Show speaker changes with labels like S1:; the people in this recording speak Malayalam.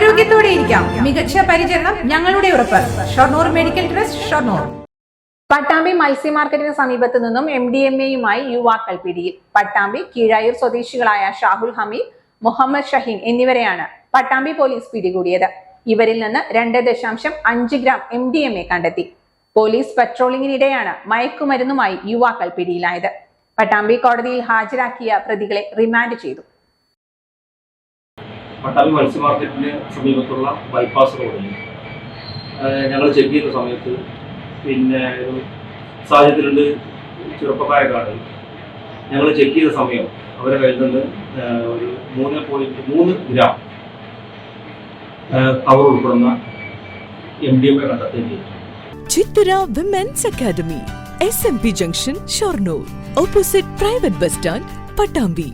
S1: ആരോഗ്യത്തോടെ ഇരിക്കാം. മികച്ച പരിചരണം ഞങ്ങളുടെ ഉറപ്പ്. Shoranur medical trust Shoranur.
S2: Pattambi മത്സ്യ മാർക്കറ്റിന് സമീപത്ത് നിന്നും എം ഡി എം എയുമായി യുവാക്കൾ പിടിയിൽ. പട്ടാമ്പി കീഴായൂർ സ്വദേശികളായ ഷാഹുൽ ഹമീദ് മുഹമ്മദ് ഷഹീൻ എന്നിവരെയാണ് പട്ടാമ്പി പോലീസ് പിടികൂടിയത്. ഇവരിൽ നിന്ന് രണ്ട് ദശാംശം അഞ്ച് gram M D M A കണ്ടെത്തി. പോലീസ് പട്രോളിംഗിനിടെയാണ് മയക്കുമരുന്നുമായി യുവാക്കൾ പിടിയിലായത്. പട്ടാമ്പി കോടതിയിൽ ഹാജരാക്കിയ പ്രതികളെ റിമാൻഡ് ചെയ്തു.
S3: പട്ടാമ്പി മത്സ്യ മാർക്കറ്റിന് സമീപത്തുള്ള ബൈപ്പാസ് റോഡിൽ ഞങ്ങൾ ചെക്ക് ചെയ്ത സമയത്ത് പിന്നെ ഒരു സാഹചര്യത്തിലുണ്ട് ചെറുപ്പക്കാരെ കാണുക ഞങ്ങൾ ചെക്ക് ചെയ്ത സമയം അവരെ കയ്യിൽ നിന്ന് ഒരു മൂന്ന് പോയിന്റ് മൂന്ന് ഗ്രാം കവർ ഉൾപ്പെടുന്ന എം ഡി എം എ കണ്ടെത്തുകയും
S4: academy S M P junction Shoranur opposite private bus stand Pattambi